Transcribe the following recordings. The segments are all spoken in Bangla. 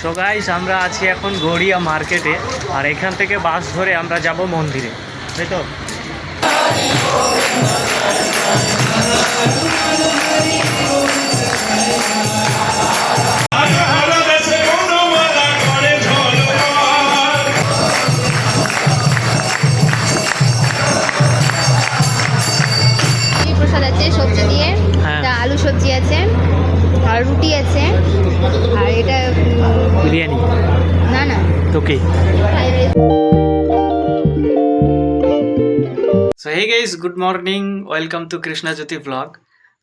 সো গাইস আমরা আছি এখন গড়িয়া মার্কেটে আর এখান থেকে বাস ধরে আমরা যাব মন্দিরে, তাই তো? প্রসাদ সবজি দিয়ে। আলু সবজি আছে আর রুটি আছে আর এটা বিরিয়ানি? না না। তো কি? Fried rice so hey guys good morning welcome to Krishna Jyoti blog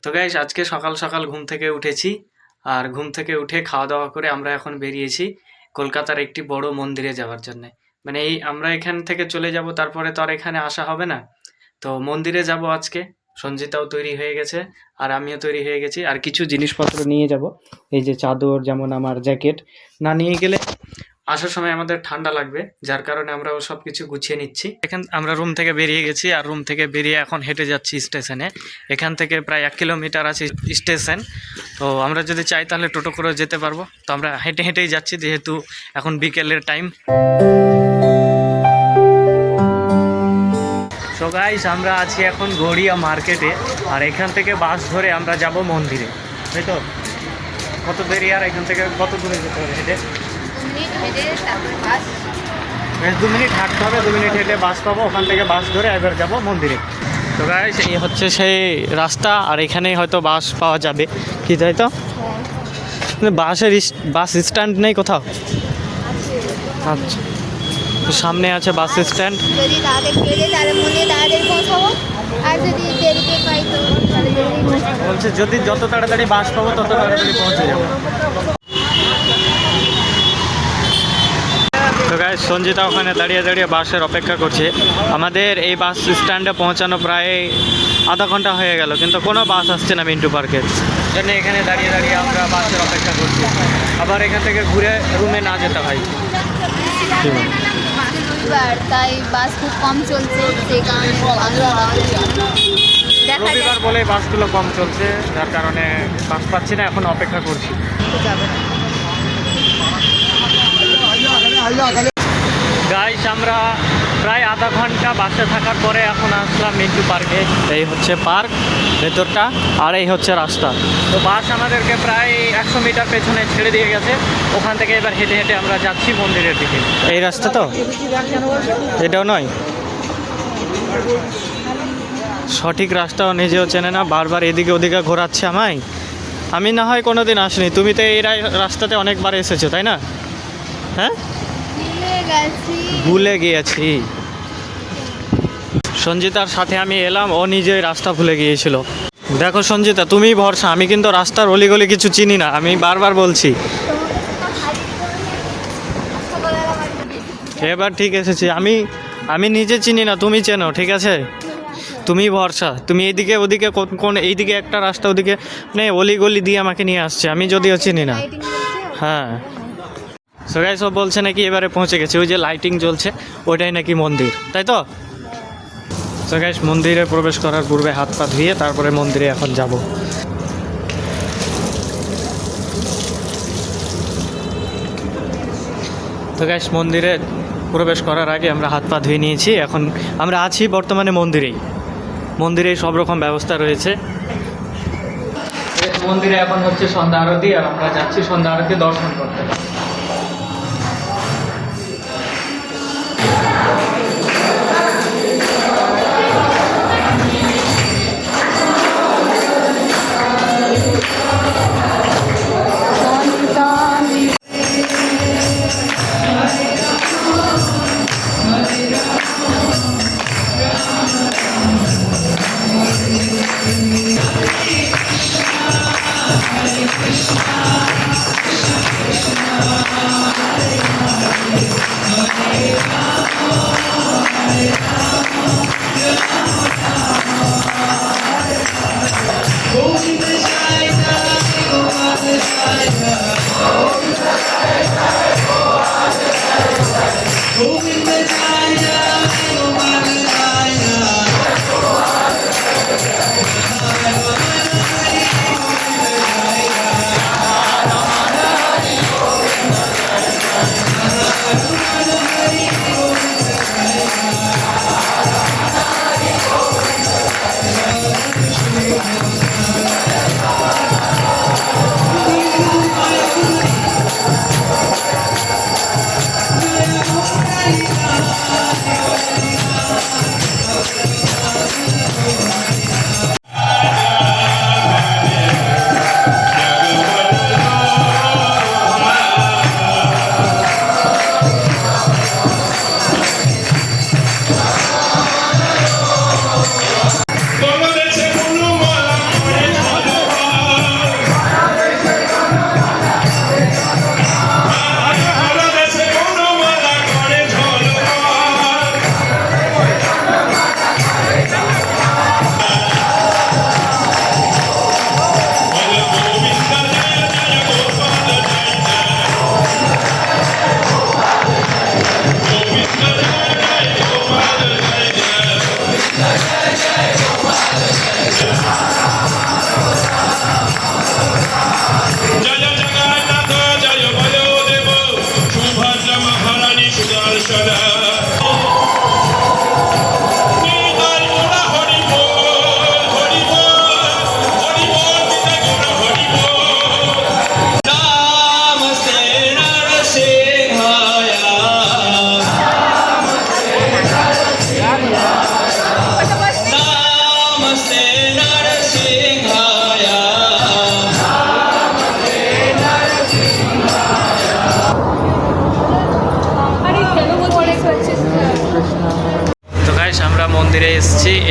তো গাইস আজকে সকাল সকাল ঘুম থেকে উঠেছি আর ঘুম থেকে উঠে খাওয়া দাওয়া করে আমরা এখন বেরিয়েছি কলকাতার একটি বড় মন্দিরে যাওয়ার জন্য। মানে এই আমরা এখান থেকে চলে যাব তারপরে তো আর এখানে আসা হবে না। তো মন্দিরে যাব আজকে। সঞ্জিতাও তৈরি হয়ে গেছে, আর আমিও তৈরি হয়ে গেছি। আর কিছু জিনিসপত্র নিয়ে যাব। এই যে চাদর, যেমন আমার জ্যাকেট, না নিয়ে গেলে আসার সময় আমাদের ঠান্ডা লাগবে, যার কারণে আমরা ও সব কিছু গুছিয়ে নিচ্ছি। এখান, আমরা রুম থেকে বেরিয়ে গেছি, আর রুম থেকে বেরিয়ে এখন হেঁটে যাচ্ছি স্টেশনে এখান থেকে প্রায় এক কিলোমিটার আছে স্টেশন তো আমরা যদি চাই তাহলে টোটো করে যেতে পারব। তো আমরা হেঁটে হেঁটেই যাচ্ছি, যেহেতু এখন বিকেলের টাইম সো গাইস আমরা আছি এখন গড়িয়া মার্কেটে আর এখান থেকে বাস ধরে আমরা যাব মন্দিরে। তাই তো? কত দেরি আর এখান থেকে কত দূরে যেতে হবে হেঁটে? দু মিনিট হাঁটতে হবে দু মিনিট হেঁটে বাস পাবো ওখান থেকে বাস ধরে এবার যাব মন্দিরে। তো গাইস এই হচ্ছে সেই রাস্তা আর এখানেই হয়তো বাস পাওয়া যাবে। কি তাই তো? বাসের বাস স্ট্যান্ড নেই কোথাও? আচ্ছা। তো সামনে আছে বাস স্ট্যান্ড। যদি তাড়াতাড়ি পেয়ে তাহলে মনে তাড়াতাড়ি পৌঁছাবো আর যদি দেরিতে পাই তো তাহলে দেরি পৌঁছাবো বলছে যদি যত তাড়াতাড়ি বাস পাবো তত তাড়াতাড়ি পৌঁছে যাব। তো সঞ্জিতা ওখানে দাঁড়িয়ে দাঁড়িয়ে বাসের অপেক্ষা করছে। আমাদের এই বাস স্ট্যান্ডে পৌঁছানো প্রায় আধা ঘণ্টা হয়ে গেল কিন্তু কোনো বাস আসছে না মিন্টু পার্কের। জন্য এখানে দাঁড়িয়ে দাঁড়িয়ে আমরা বাসের অপেক্ষা করছি। আবার এখান থেকে ঘুরে রুমে না যেতে হয়। রবিবার তাই বাস খুব কম চলছে সেই কারণে দেখা রবিবার বলে বাসগুলো কম চলছে, যার কারণে বাস পাচ্ছি না, এখন অপেক্ষা করছি। গাইস, আমরা প্রায় আধা ঘণ্টা বাসে থাকার পরে এখন আসলাম মিন্টু পার্কে। এই হচ্ছে পার্ক। ভেতরটা আর এই হচ্ছে রাস্তা। তো বাস আমাদেরকে প্রায় একশো মিটার পেছনে ছেড়ে দিয়ে গেছে। ওখান থেকে এবার হেঁটে হেঁটে আমরা যাচ্ছি মন্দিরের দিকে। এই রাস্তা তো? এটাও নয়? সঠিক রাস্তাও নিজেও চেনে না বারবার এদিকে ওদিকে ঘোরাচ্ছে আমায়। আমি না হয় কোনো দিন আসিনি। তুমি তো এই রাস্তাতে অনেকবার এসেছ তাই না? হ্যাঁ? ভুলে গেছি। ভুলে গিয়েছি। সঞ্জিতার সাথে আমি এলাম, ও নিজেই রাস্তা ভুলে গিয়েছিল। দেখো সঞ্জিতা তুমি ভরসা, আমি কিন্তু রাস্তার অলিগলি কিছু চিনি না, আমি বারবার বলছি। এবার ঠিক এসেছি, আমি আমি নিজে চিনি না, তুমি চেনো, ঠিক আছে? তুমি ভরসা, তুমি এইদিকে ওদিকে কোন- এইদিকে একটা রাস্তা ওদিকে মানে অলিগলি দিয়ে আমাকে নিয়ে আসছে, আমি যদিও চিনি না। হ্যাঁ। সবাই সব বলছে নাকি এবারে পৌঁছে গেছে, ওই যে লাইটিং জ্বলছে, ওইটাই নাকি মন্দির, তাই তো? তো গাইস, মন্দিরে প্রবেশ করার পূর্বে হাত পা ধুয়ে তারপরে মন্দিরে এখন যাব। তো গাইস, মন্দিরে প্রবেশ করার আগে আমরা হাত পা ধুয়ে নিয়েছি। এখন আমরা আছি বর্তমানে মন্দিরেই। মন্দিরেই সব রকম ব্যবস্থা রয়েছে। মন্দিরে এখন হচ্ছে সন্ধ্যা আরতি আর আমরা যাচ্ছি সন্ধ্যা আরতি দর্শন করতে।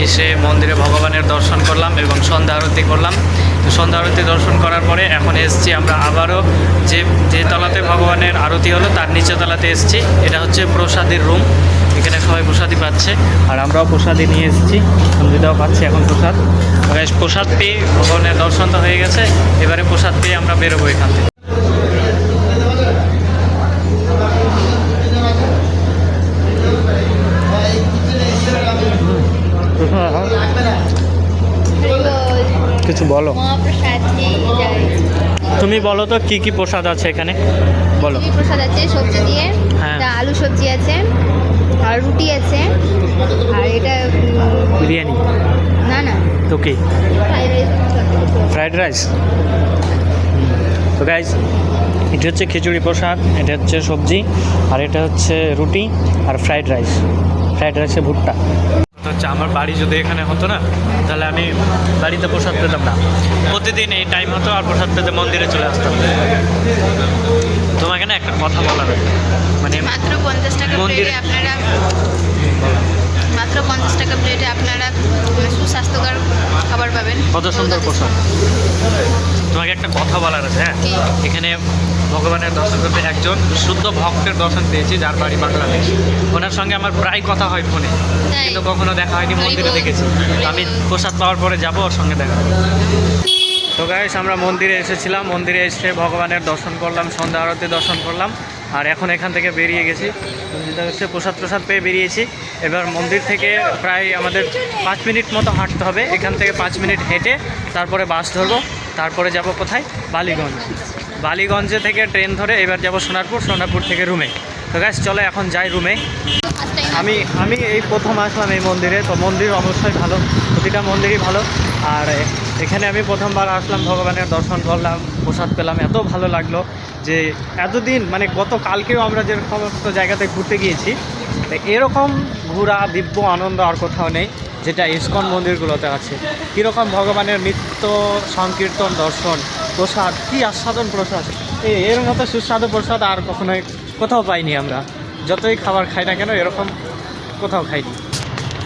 এসে মন্দিরে ভগবানের দর্শন করলাম এবং সন্ধ্যা আরতি করলাম। তো সন্ধ্যা আরতি দর্শন করার পরে এখন এসছি আমরা আবারও যে যে তলাতে ভগবানের আরতি হলো তার নিচে তলাতে এসছি। এটা হচ্ছে প্রসাদের রুম। এখানে সবাই প্রসাদই পাচ্ছে। আর আমরাও প্রসাদই নিয়ে এসেছি। সঞ্জিতাও পাচ্ছি এখন প্রসাদ। প্রসাদ পেয়ে ভগবানের দর্শন তো হয়ে গেছে। এবারে প্রসাদ পেয়ে আমরা বেরোবো এখান থেকে। কিছু বলো? তুমি বলো তো কি কি প্রসাদ আছে এখানে? বলো। প্রসাদ আছে? সবজি দিয়ে হ্যাঁ। আলু সবজি আছে আর রুটি আছে আর এটা বিরিয়ানি? না না। তো কি? ফ্রাইড রাইস তো গাইজ এটা হচ্ছে খিচুড়ি প্রসাদ এটা হচ্ছে সবজি আর এটা হচ্ছে রুটি আর ফ্রাইড রাইস। ফ্রাইড রাইসে ভুট্টা। হচ্ছে আমার বাড়ি যদি এখানে হতো না তাহলে আমি বাড়িতে প্রসাদ পেতাম না। প্রতিদিন এই টাইম হতো আর প্রসাদ পেতে মন্দিরে চলে আসতাম। তোমাকে না একটা কথা বলার আছে। মানে মাত্র পঞ্চাশ টাকা মন্দিরে- আপনারা মাত্র পঞ্চাশ টাকা প্লেটে আপনারা সুস্বাস্থ্যকর খাবার পাবেন। কত সুন্দর প্রসাদ। তোমাকে একটা কথা বলার আছে হ্যাঁ? এখানে ভগবানের দর্শন করতে একজন শুদ্ধ ভক্তের দর্শন পেয়েছি যার বাড়ি বাংলাদেশ ওনার সঙ্গে আমার প্রায় কথা হয় ফোনে। কিন্তু কখনো দেখা হয়নি মন্দিরে দেখেছি। আমি প্রসাদ পাওয়ার পরে যাব ওর সঙ্গে দেখা। তো গাইস আমরা মন্দিরে এসেছিলাম। মন্দিরে এসে ভগবানের দর্শন করলাম সন্ধ্যা আরতি দর্শন করলাম। আর এখন এখান থেকে বেরিয়ে গেছি। যেটা হচ্ছে প্রসাদ প্রসাদ পেয়ে বেরিয়েছি। এবার মন্দির থেকে প্রায় আমাদের পাঁচ মিনিট মতো হাঁটতে হবে। এখান থেকে পাঁচ মিনিট হেঁটে তারপরে বাস ধরবো। তারপরে যাব কোথায়? বালিগঞ্জ। বালিগঞ্জে থেকে ট্রেন ধরে এবার যাব সোনারপুর সোনারপুর থেকে রুমে। তো গাইস চলো এখন যাই রুমে। আমি আমি এই প্রথম আসলাম এই মন্দিরে, তো মন্দির অবশ্যই ভালো, প্রতিটা মন্দিরই ভালো। আর এখানে আমি প্রথমবার আসলাম, ভগবানের দর্শন করলাম, প্রসাদ পেলাম, এত ভালো লাগল যে এতদিন মানে গত কালকেও আমরা যে সমস্ত জায়গাতে ঘুরতে গিয়েছি এরকম ঘোরা, দিব্য আনন্দ আর কোথাও নেই। যেটা ইস্কন মন্দিরগুলোতে আছে। কীরকম ভগবানের নিত্য সংকীর্তন দর্শন প্রসাদ কী আস্বাদন প্রসাদ? এর মতো সুস্বাদু প্রসাদ আর কখনোই কোথাও পাইনি আমরা। যতই খাবার খাই না কেন এরকম কোথাও খাইনি।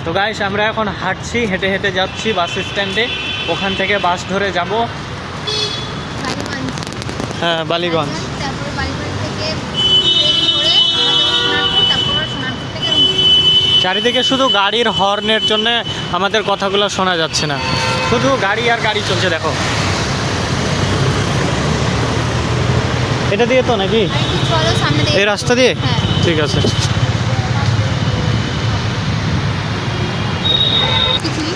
তো গাইস আমরা এখন হাঁটছি হেঁটে হেঁটে যাচ্ছি বাস স্ট্যান্ডে। ওখান থেকে বাস ধরে যাব। হ্যাঁ বালিগঞ্জ থেকে ট্রেন ধরে আমরা যাব সোনারপুর তারপর সোনারপুর থেকে রুম চারিদিকে শুধু গাড়ির হর্নের জন্য আমাদের কথাগুলো শোনা যাচ্ছে না। শুধু গাড়ি আর গাড়ি চলছে দেখো। এটা দিয়ে তো নাকি? এই রাস্তা দিয়ে? ঠিক আছে। কিছুই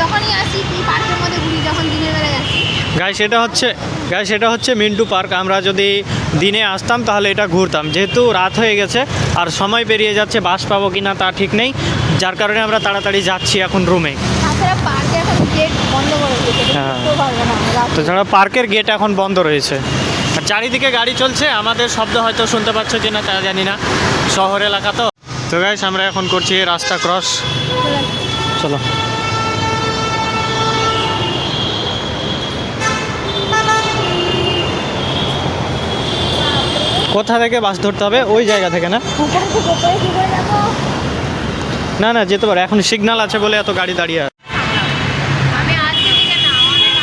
যখনই আসি পার্কের মধ্যে ঘুরি যখন দিনের বেলায় আসি। গাই সেটা হচ্ছে গাই সেটা হচ্ছে মিন্টু পার্ক। আমরা যদি দিনে আসতাম তাহলে এটা ঘুরতাম। যেহেতু রাত হয়ে গেছে আর সময় পেরিয়ে যাচ্ছে বাস পাবো কি না তা ঠিক নেই। যার কারণে আমরা তাড়াতাড়ি যাচ্ছি এখন রুমে তো ছাড়া পার্কের গেট এখন বন্ধ রয়েছে। আর চারিদিকে গাড়ি চলছে আমাদের শব্দ হয়তো শুনতে পাচ্ছ কি না তা জানি না। শহর এলাকা তো। তো গাইস আমরা এখন করছি রাস্তা ক্রস চলো। কোথা থেকে বাস ধরতে হবে? ওই জায়গা থেকে না? না না যেতে পারে। এখন সিগনাল আছে বলে এত গাড়ি দাঁড়িয়ে আছে আমি আজকে থেকে না অনেক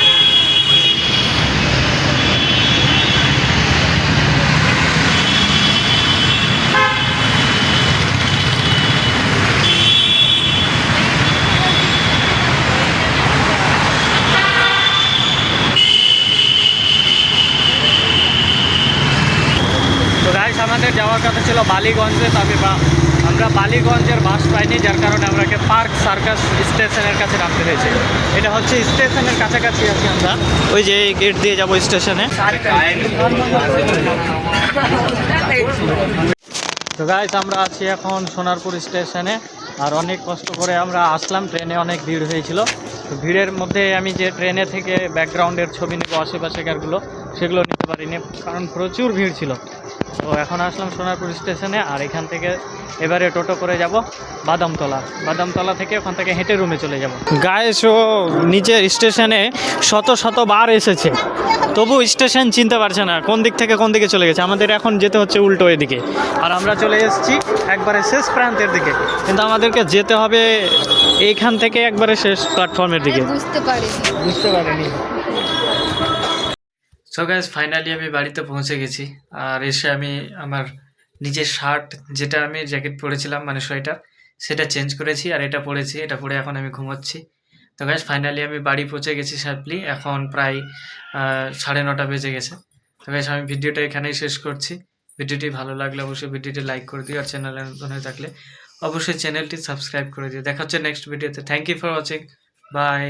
তো গাইস আমাদের যাওয়ার কথা ছিল বালিগঞ্জে, তবে বা আমরা বালিগঞ্জের বাস পাইনি, যার কারণে আমরাকে পার্ক সার্কাস স্টেশনের কাছে নামতে হয়েছে। এটা হচ্ছে স্টেশনের কাছাকাছি আছি আমরা। ওই যে গেট দিয়ে যাব স্টেশনে। তো গাইস আমরা আছি এখন সোনারপুর স্টেশনে, আর অনেক কষ্ট করে আমরা আসলাম, ট্রেনে অনেক ভিড় হয়েছিল। তো ভিড়ের মধ্যে আমি যে ট্রেনে থেকে ব্যাকগ্রাউন্ডের ছবি নেব, আশেপাশেকারগুলো, সেগুলো নিতে পারিনি, কারণ প্রচুর ভিড় ছিল। তো এখন আসলাম সোনারপুর স্টেশনে আর এখান থেকে এবারে টোটো করে যাব বাদামতলা। বাদামতলা থেকে ওখান থেকে হেঁটে রুমে চলে যাব। গায়ে ও নিচের স্টেশনে শত শত বার এসেছে। তবু স্টেশন চিনতে পারছে না কোন দিক থেকে কোন দিকে চলে গেছে। আমাদের এখন যেতে হচ্ছে উল্টো এদিকে। আর আমরা চলে এসেছি একবারে শেষ প্রান্তের দিকে। কিন্তু আমাদেরকে যেতে হবে এইখান থেকে একবারে শেষ প্ল্যাটফর্মের দিকে। বুঝতে পারিনি। বুঝতে পারিনি। সো গাইজ ফাইনালি আমি বাড়িতে পৌঁছে গেছি। আর এসে আমি আমার নিজের শার্ট যেটা আমি জ্যাকেট পরেছিলাম মানে সোয়েটার, সেটা চেঞ্জ করেছি আর এটা পরেছি। এটা পরে এখন আমি ঘুমোচ্ছি। তো গাইজ ফাইনালি আমি বাড়ি পৌঁছে গেছি স্যাপলি এখন প্রায় সাড়ে নটা বেজে গেছে। তো গাইজ আমি ভিডিওটা এখানেই শেষ করছি। ভিডিওটি ভালো লাগলে অবশ্যই ভিডিওটি লাইক করে দিও আর চ্যানেলে নতুন হয়ে থাকলে অবশ্যই চ্যানেলটি সাবস্ক্রাইব করে দিও। দেখা হচ্ছে নেক্সট ভিডিওতে thank you for watching bye